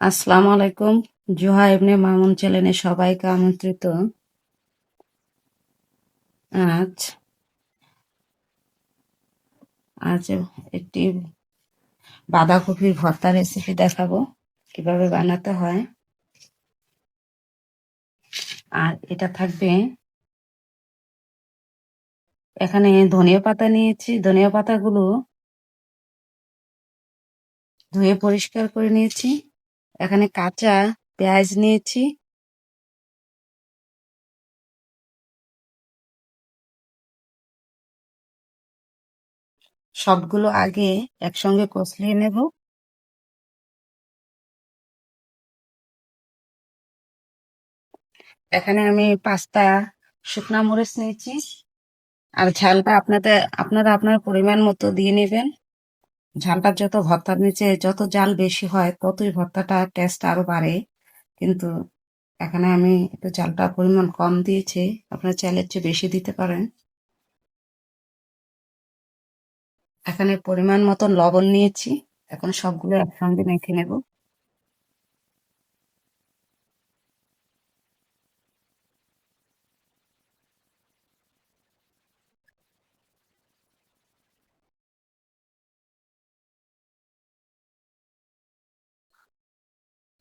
আসসালামু আলাইকুম। জুহা ইবনে মামুন চ্যানেলে সবাইকে আমন্ত্রিত। আজ আজ একটি বাঁধাকপির ভর্তা রেসিপি দেখাবো, কীভাবে বানাতে হয়। আর এটা থাকবে, এখানে ধনিয়া পাতা নিয়েছি। ধনিয়া পাতাগুলো ধুয়ে পরিষ্কার করে নিয়েছি। এখানে কাঁচা পেঁয়াজ নিয়েছি। সবগুলো আগে একসঙ্গে কষলিয়ে নেব। এখানে আমি পাঁচটা শুকনা মরিচ নিয়েছি। আর ঝালটা আপনাদের, আপনারা আপনার পরিমাণ মতো দিয়ে নেবেন। ঝালটা যত ভর্তার নিচে যত জাল বেশি হয়, ততই ভর্তাটা টেস্ট আরও বাড়ে। কিন্তু এখানে আমি একটু জালটা পরিমাণ কম দিয়েছি, আপনার চাইলে চেয়ে বেশি দিতে পারেন। এখানে পরিমাণ মতন লবণ নিয়েছি, এখন সবগুলো একসঙ্গে মেখে নেব।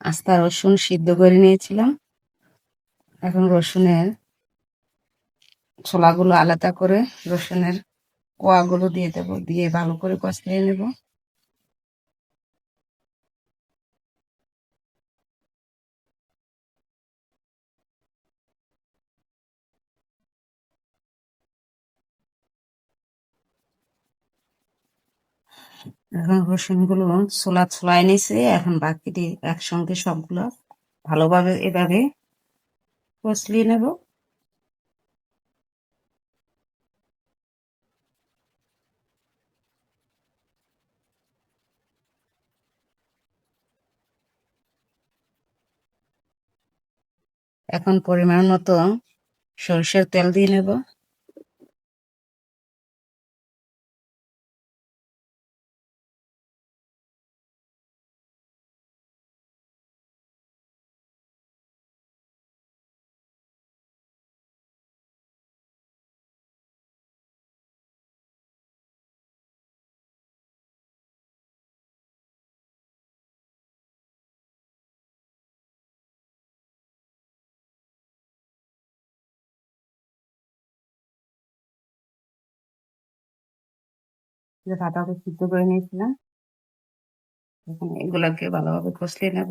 আস্তা রসুন সিদ্ধ করে নিয়েছিলাম। এখন রসুনের ছোলাগুলো আলাদা করে রসুনের কোয়াগুলো দিয়ে দেবো, দিয়ে ভালো করে কষিয়ে নেব। এখন রসুনগুলো ছোলা ছোলায় নিছে, এখন বাকিটি একসঙ্গে সবগুলো ভালোভাবে এভাবে কষলিয়ে নেব। এখন পরিমাণ মতো সরষের তেল দিয়ে নেব। যে পাতাকে সিদ্ধ করে নিয়েছিলাম, এখন এগুলাকে ভালোভাবে কষলিয়ে নেব।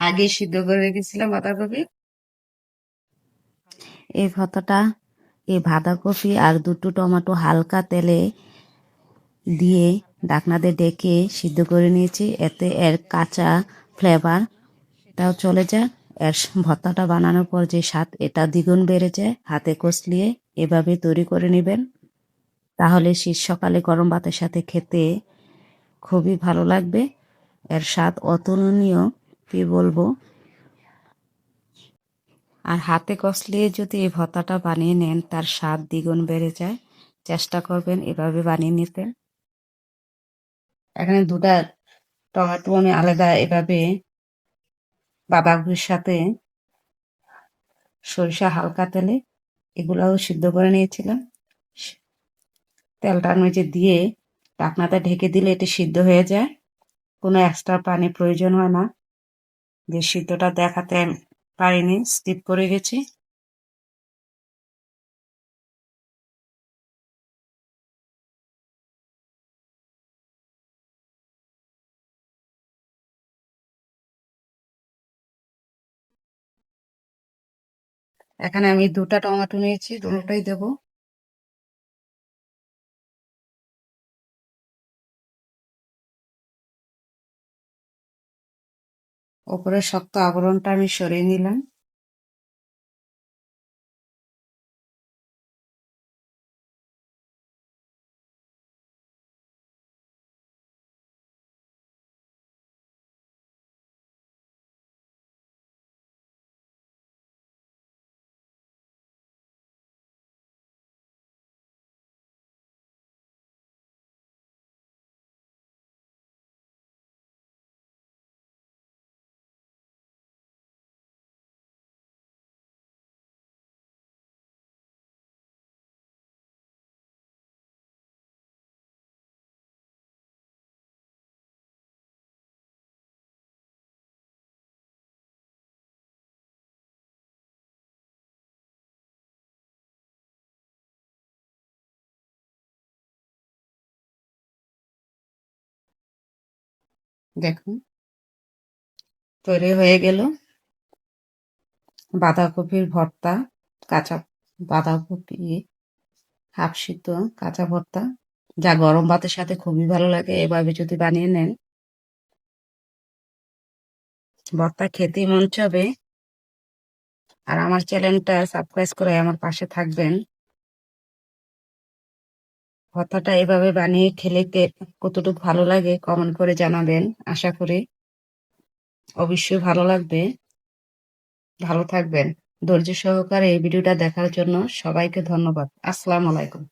আগে সিদ্ধ করে রেখেছিলাম বাঁধাকপি। এই ভর্তাটা, এই বাঁধাকপি আর দুটো টমেটো হালকা তেলে দিয়ে ডাকনাতে ডেকে সিদ্ধ করে নিয়েছি। এতে এর কাঁচা ফ্লেভারটাও চলে যায়। এর ভর্তাটা বানানোর পর যে স্বাদ, এটা দ্বিগুণ বেড়ে যায়। হাতে কষলিয়ে এভাবে তৈরি করে নেবেন। তাহলে শীত সকালে গরম ভাতের সাথে খেতে খুবই ভালো লাগবে। এর স্বাদ অতুলনীয়, কি বলব? আর হাতে কষলিয়ে যদি এই ভর্তাটা বানিয়ে নেন, তার স্বাদ দ্বিগুণ বেড়ে যায়। চেষ্টা করবেন এভাবে বানিয়ে নিতে। এখানে দুটা টমেটো আমি আলাদা এভাবে বাঁধাকপির সাথে সরিষা হালকা তেলে এগুলাও সিদ্ধ করে নিয়েছিলাম। তেলটার নিচে দিয়ে ঢাকনাটা ঢেকে দিলে এটি সিদ্ধ হয়ে যায়। কোনো এক্সট্রা পানি প্রয়োজন হয় না। যে সিদ্ধটা দেখাতে পারিনি স্কিপ করে গেছি। এখানে আমি দুটা টমেটো নিয়েছি দুটোটাই দেবো। ওপরের শক্ত আবরণটা আমি সরিয়ে নিলাম। দেখুন। তৈরি হয়ে গেল বাঁধাকপির ভর্তা, কাঁচা বাঁধাকপি, হাফ সিদ্ধ কাঁচা ভর্তা। যা গরম ভাতের সাথে খুবই ভালো লাগে, এভাবে যদি বানিয়ে নেন। ভর্তা খেতে মন চাবে। আর আমার চ্যানেলটা সাবস্ক্রাইব করে আমার পাশে থাকবেন। ভর্তাটা এভাবে বানিয়ে খেলে কতটুকু ভালো লাগে কমেন্ট করে জানাবেন, আশা করি অবশ্যই ভালো লাগবে। ভালো থাকবেন। ধৈর্য সহকারে এই ভিডিওটা দেখার জন্য সবাইকে ধন্যবাদ। আসসালামু আলাইকুম।